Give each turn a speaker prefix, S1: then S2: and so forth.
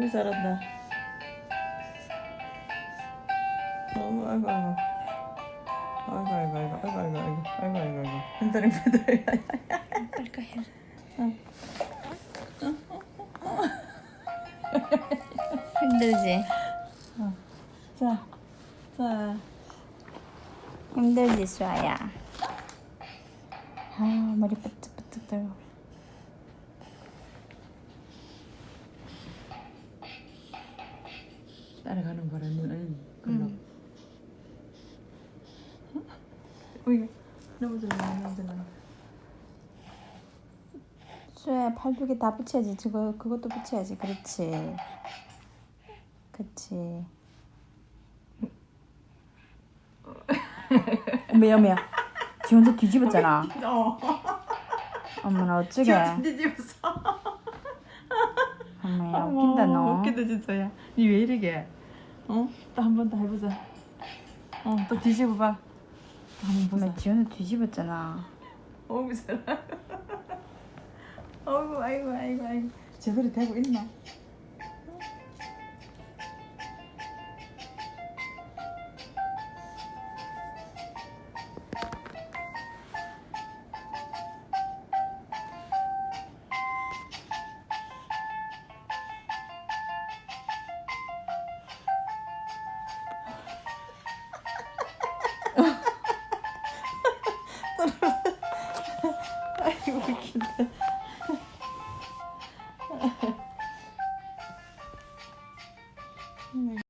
S1: 너무 잘한다 너무 아이고 아이고 아이고 아이고 아이고 아이고 아이고 아이고 아이고 아이고 흔들림 흔들림 빨리
S2: 해라 힘들지? 어.
S1: 자, 자.
S2: 힘들지, 수아야. 아, 머리 삐뚤삐뚤 떨고.
S1: 따라가는 거라 눈을 걸로.
S2: 응.
S1: 어이 너무 잘나 너무 잘나.
S2: 수아야 팔두개다 붙여야지. 저거 그것도 붙여야지. 그렇지. 그렇지. 어머야 어머야. 지 혼자 뒤집었잖아.
S1: 어.
S2: 어머나 어쩌게.
S1: 뒤집었어.
S2: 어머야 웃긴다 너.
S1: 웃긴다 진짜야. 니 왜 이러게? 어? 또 한 번 더 해보자. 어, 또 뒤집어봐. 또 한 번 보자.
S2: 어머 지 혼자 뒤집었잖아.
S1: 어우 잘하. 어우 아이고 아이고 아이고. 제대로 되고 있나? 最後来た。